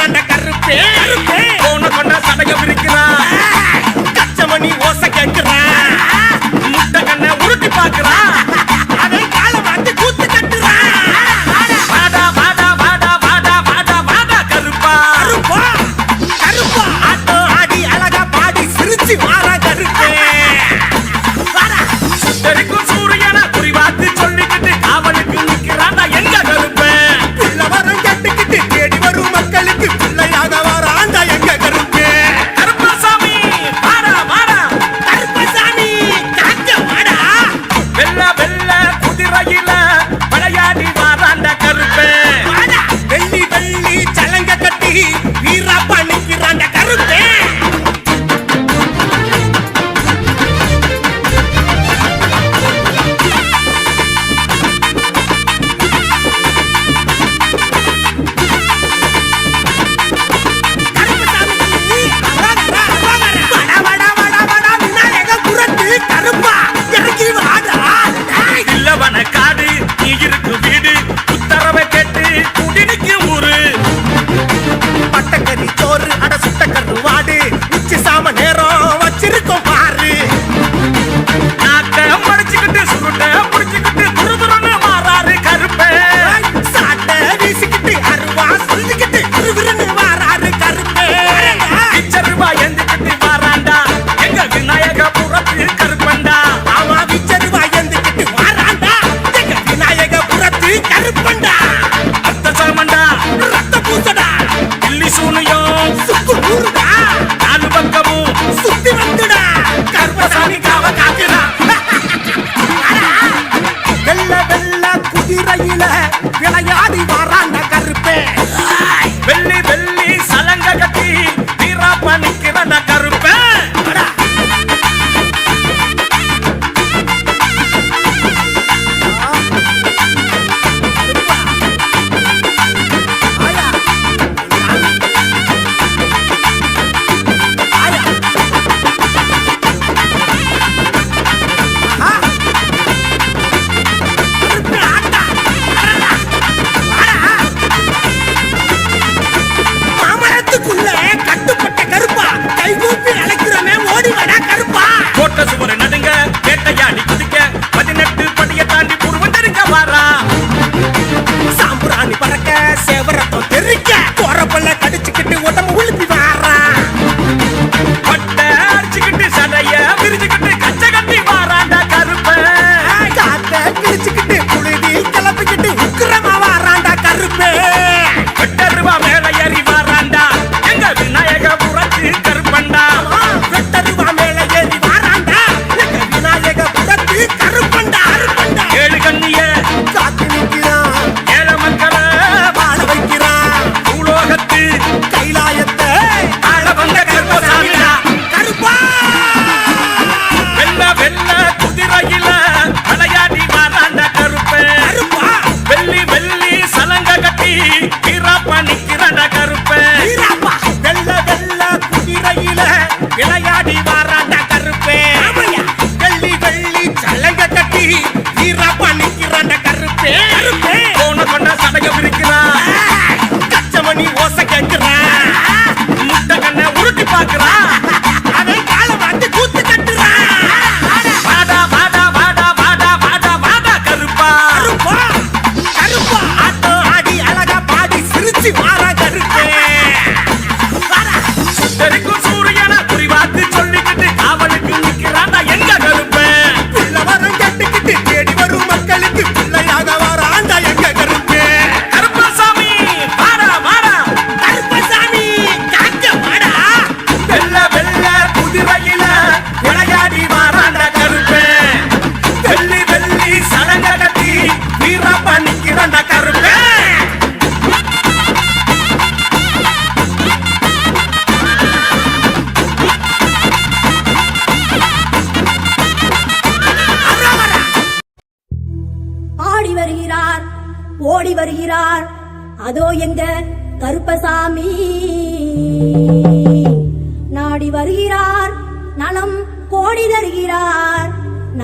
தாண்ட கருப்பே. போன கொண்டா சடைய விரிக்கிறான் கச்சமணி ஓசை கேட்கிறான் முட்டை கண்ணை உருட்டி பார்க்கிறான்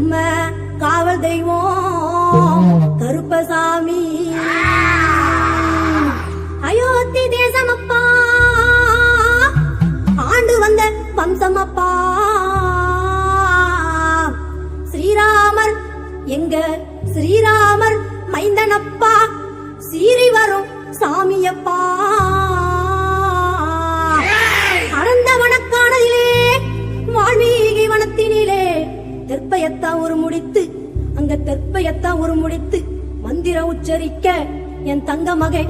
நம்ம காவல் தெய்வம் கருப்பசாமி. அயோத்தி தேசம் அப்பா ஆண்டு வந்த வம்சம் அப்பா ஸ்ரீராமர் எங்க ஸ்ரீராமர் மைந்தனப்பா. சீறி வரும் சாமியப்பா. கற்பையத்தா ஒரு முடித்து மந்திர உச்சரிக்க என் தங்க மகை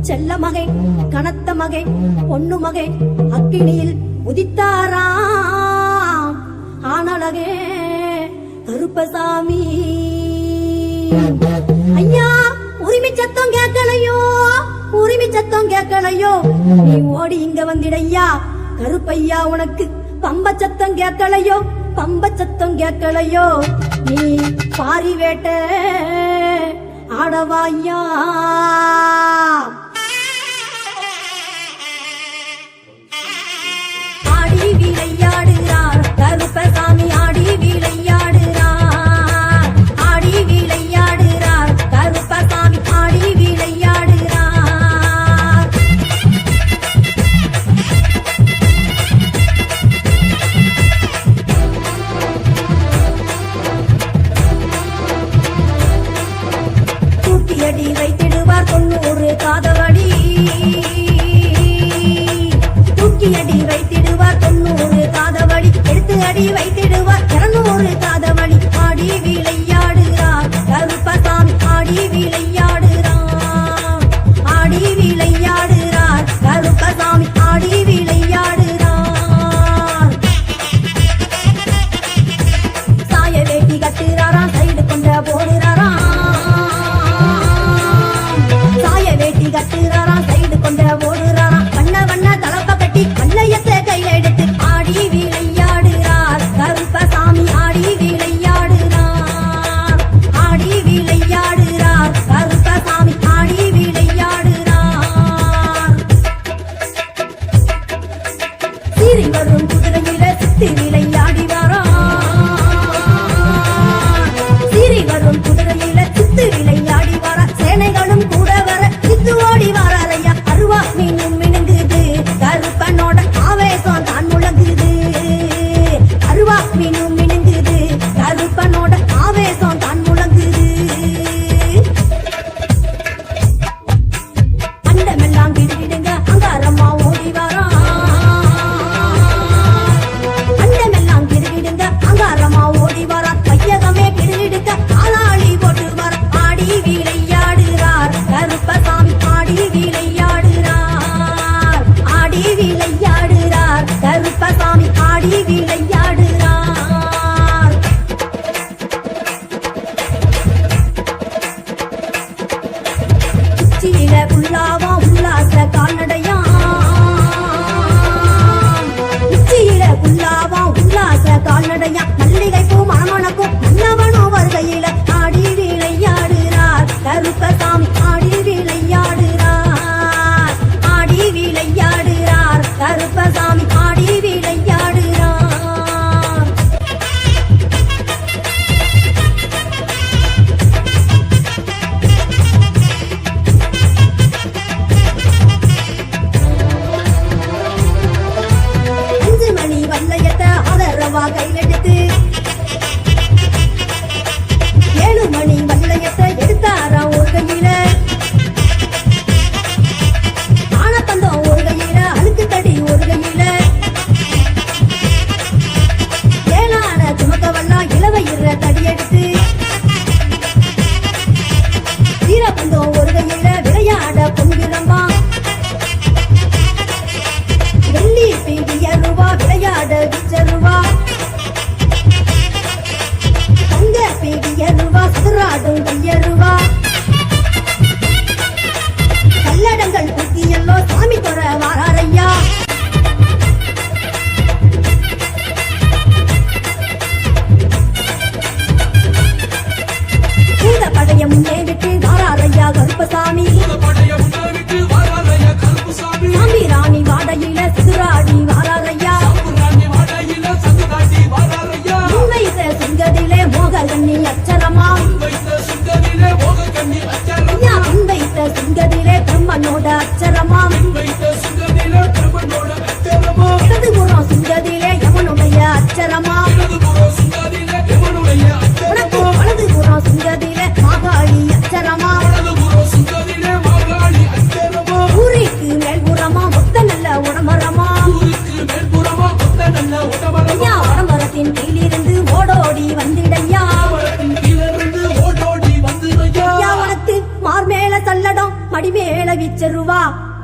செல்ல மகை கனத்த மகை பொண்ணு மகை அக்கினியில் உதித்தாராம் ஆனழகே கருப்பசாமி. ஐயா உரிமை சத்தம் கேட்கலையோ? உரிமை சத்தம் கேட்கலையோ? நீ ஓடி இங்க வந்திடையா? கருப்பையா உனக்கு பம்ப சத்தம் கேட்கலையோ? பம்ப சத்தம் கேட்கலையோ? நீ பாரி வேட்ட ஆடவாயா ஆடி விளையாடுகிறார் கருப்பசாமி ஆடி விளையாடு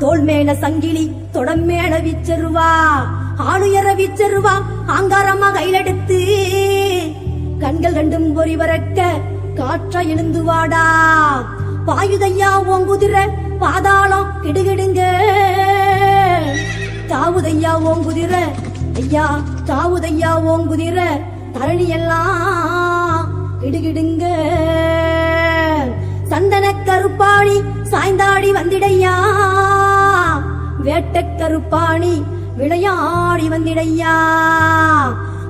தோல் தோள் மேல சங்கிலி தொடம் மேல விச்சருவா. ஆளுயர விச்சருவா ஆங்காரமா கையிலெடுத்து கண்கள் ரெண்டும் பொறி வரக்க காற்ற எழுந்து வாடா. பாயுதையா ஓங்குதிர பாதாளம் கிடுகிடுங்க. தாவுதையா ஓங்குதிர ஐயா தாவுதையா ஓங்குதிர தரணி எல்லாம் கிடுகிடுங்க. சந்தன கருப்பாணி சாய்ந்தாடி வந்திடையா. வேட்டை கருப்பாணி விளையாடி வந்திடையா.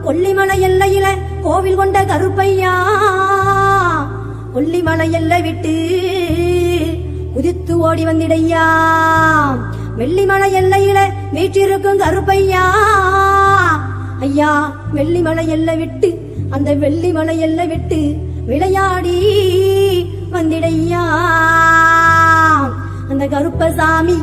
கொல்லிமலை எல்லையில கோவில் கொண்ட கருப்பையா. கொல்லிமலை எல்லை விட்டு குதித்து ஓடி வந்திடையா. வெள்ளிமலை எல்லையில வீற்றிருக்கும் கருப்பையா. ஐயா வெள்ளிமலை எல்லை விட்டு அந்த வெள்ளிமலை எல்லை விட்டு விளையாடி வந்திடையா. அந்த கருப்பசாமி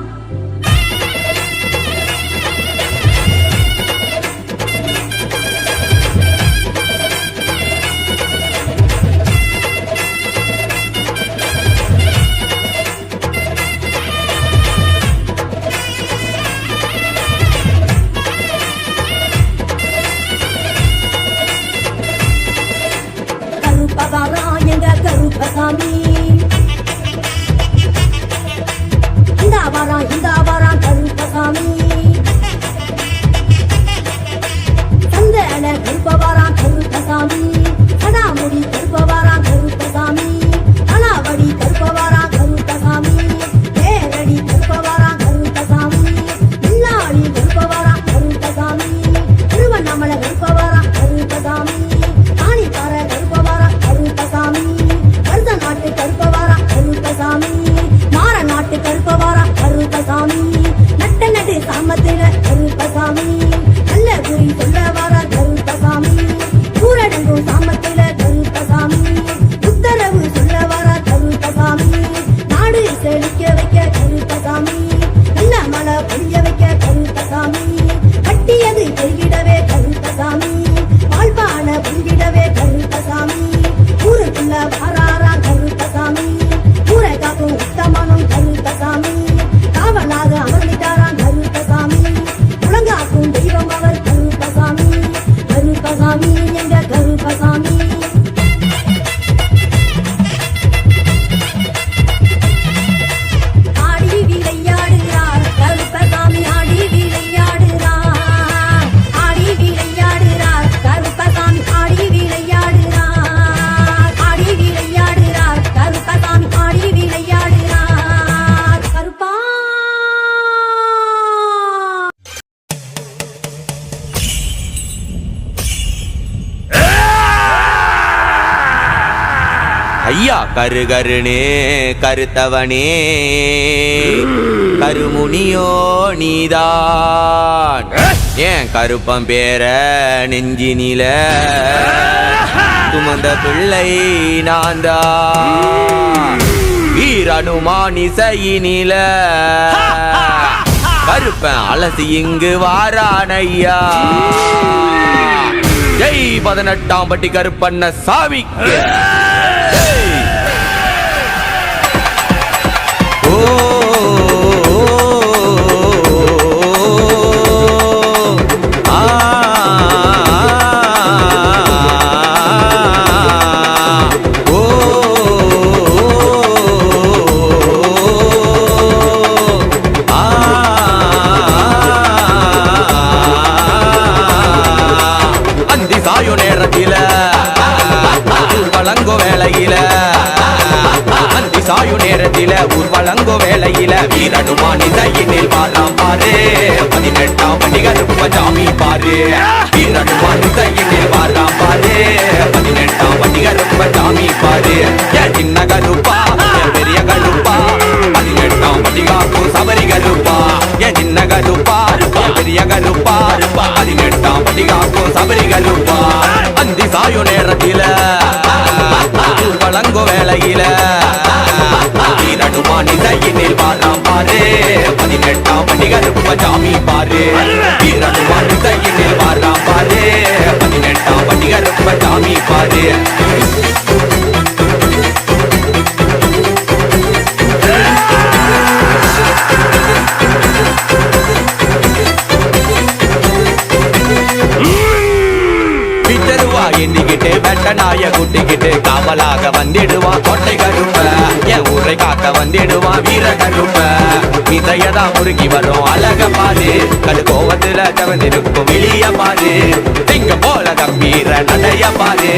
ஐயா கரு கருணே கருத்தவனே. கருமுனியோ நீதான். ஏன் கருப்பம் பேர நெஞ்சினில? சுமந்த பிள்ளை நான்தா தான் வீரனுமானிசையினில கருப்பன் அலசி இங்கு வாரானையா. ஜெய் பதினெட்டாம் பட்டி கருப்பண்ண சாமி பதினெட்டாம் வண்டிக ரொம்ப சாமி பாரு ஏன் சின்ன கருப்பா பெரிய கருப்பா பதினெட்டாம் வண்டிகாக்கும் சபரி கருப்பா ஏன் சின்ன கருப்பா பெரிய கருப்பா பதினெட்டாம் வண்டிகாக்கும் சபரி கருப்பா அந்தி சாயும் நேரத்தில வழங்கும் வேலையில நடுமா நிதையினில் வாழாம் பாரு பதினெட்டாம் வண்டிக ரொம்ப சாமி பாரு. கருப்ப சாமி எந்திக்கிட்டு நாய குட்டிக்கிட்டு காவலாக வந்திடுவா. கோட்டை கருப்ப என் ஊரை காக்க வந்திடுவா. வீர கருப்ப இதையதா முருகி வரும். அழக பாரு கடு கோவத்துல தவந்திருக்கும் வெளிய பாரு. திங்க போல கம்பீர நடைய பாரு.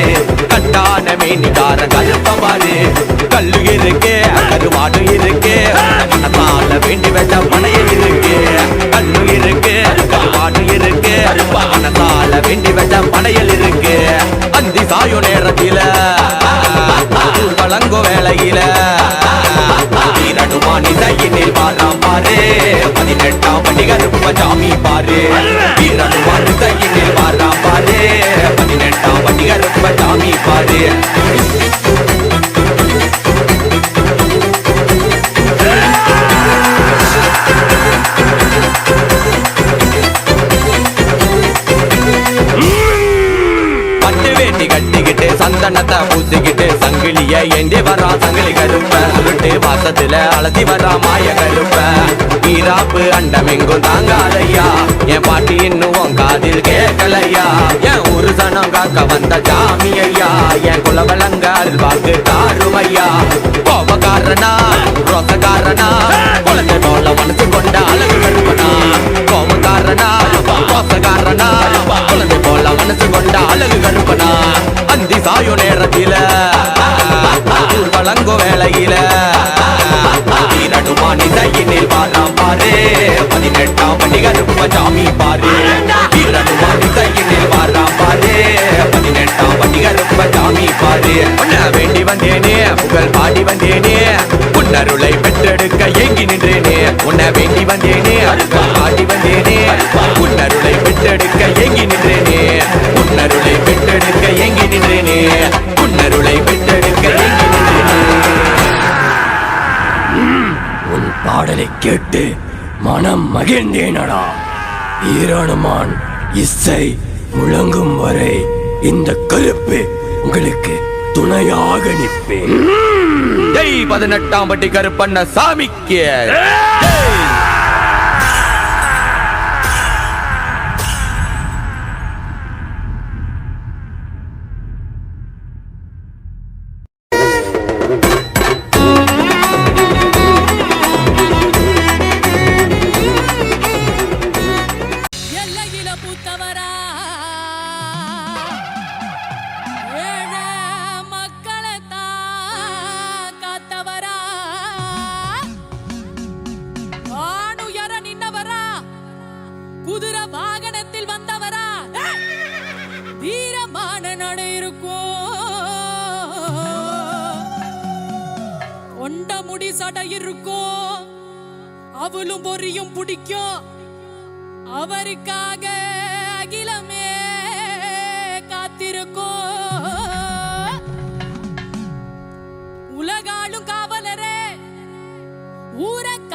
கட்டான மேனிக்கார கருப்ப பாரு. கல்லு இருக்கு கருவாடு இருக்கு. மனத்தால வேண்டி வெட்ட மனைய இருக்கு. கல்லு இருக்கு கருவாடு இருக்கு. மனத்தால வேண்டி வெட்ட படையல் இருக்கு அந்தி நேரத்தில. வழங்கும் வேலையில. வீரனுமானி தையினில் வாழாம் பாரு. பதினெட்டாம் படி கருப்ப சாமி பாரு. வீரனுமானி தையினில் வாழாம் பாரு. பதினெட்டாம் படி கருப்ப சாமி பாரு. சந்தனத்தை பூசிக்கிட்டு சங்கிலிய ஏந்தி வரா. சங்கிலி கருப்ப சுருட்டு வாசத்துல அலசி வரா மாய கருப்ப. ஈராப்பு அண்டமெங்கும் தாங்காதையா என் பாட்டி இன்னும் காதில் கேட்கலையா. என் ஒரு சனம் காக்க வந்த ஜாமி ஐயா என் குலவலங்க வாக்கு தாருமையா. கோபக்காரனா ரோசக்காரனா. குழந்தை போல மனசு கொண்ட அழகு கருப்பனா. கோபக்காரனா ரோசக்காரனா. குழந்தை போல மனசு கொண்ட அழகு கருப்பனா. அந்தி சாயு நேரத்தில வழங்கும் வேளையில வீரனுமானி தையினில் வாழாம் பாரு. பதினெட்டாம் படி கருப்ப சாமி பாரு. வீரனுமானி தையினில் வாழாம் பாரு. பதினெட்டாம் படி கருப்ப சாமி பாரு. உன்ன வேண்டி வந்தேனே புகழ் பாடி வந்தேனே. உன்னருளை பெற்றெடுக்க ஏங்கி நின்றேனே. உன்னை வேண்டி வந்தேனே புகழ் பாடி வந்தேனே. உன்னருளை பெற்றெடுக்க ஏங்கி நின்றேன். உன்னருளை பெற்றெடுக்க உன் பாடலை கேட்டு மனம் மகிழ்ந்தேனடா. ஈரானுமான் இசை முழங்கும் வரை இந்த கருப்பு உங்களுக்கு துணையாக நிற்பேன். பதினெட்டாம் பட்டி கருப்பண்ண சாமிக்கு உலகாளும் காவலரே. ஊரக்க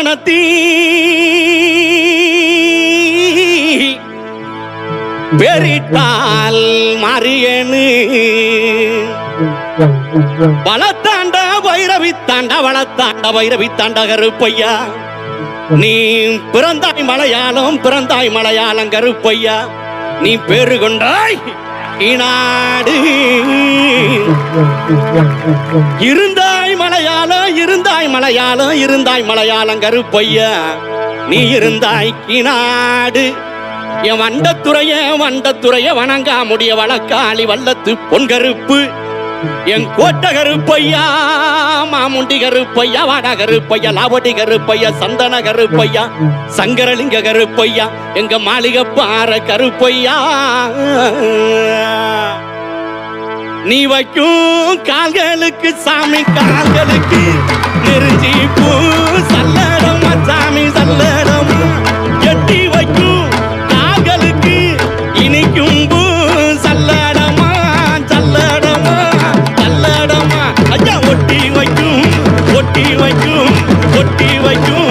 ஒருத்தி பெரிட்டால் மறியனு வளத்தாண்ட வைரவி தாண்ட வளத்தாண்ட வைரவி தாண்ட கருப்பையா. நீ பிறந்தாய் மலையாளம் பிறந்தாய் மலையாளம் கருப்பையா. நீ பேரு கொண்டாய். இநாடு இருந்தாய் மலையாளம் இருந்தாய் மலையாளம் இருந்தாய் மலையாளம் கருப்பையா நீ இருந்தாய் கிநாடு. என் வண்டத்துறைய வண்டத்துறைய வணங்கா முடிய வழக்காளி வல்லத்து பொன்கருப்பு. என் கோட்டகரு பையா மாமுண்டி கருப்பையா வாட கருப்பையா லாவடி கருப்பையா சந்தன கருப்பையா சங்கரலிங்க கருப்பையா எங்க மாளிகை பாற கருப்பையா. நீ வைக்கும் கால்களுக்கு சாமி கால்களுக்கு நெருஞ்சி பூ சல்லடமா சாமி சல்லடமா எட்டி வைக்கும் ஒட்டி வைக்கும் ஒட்டி வைக்கும்.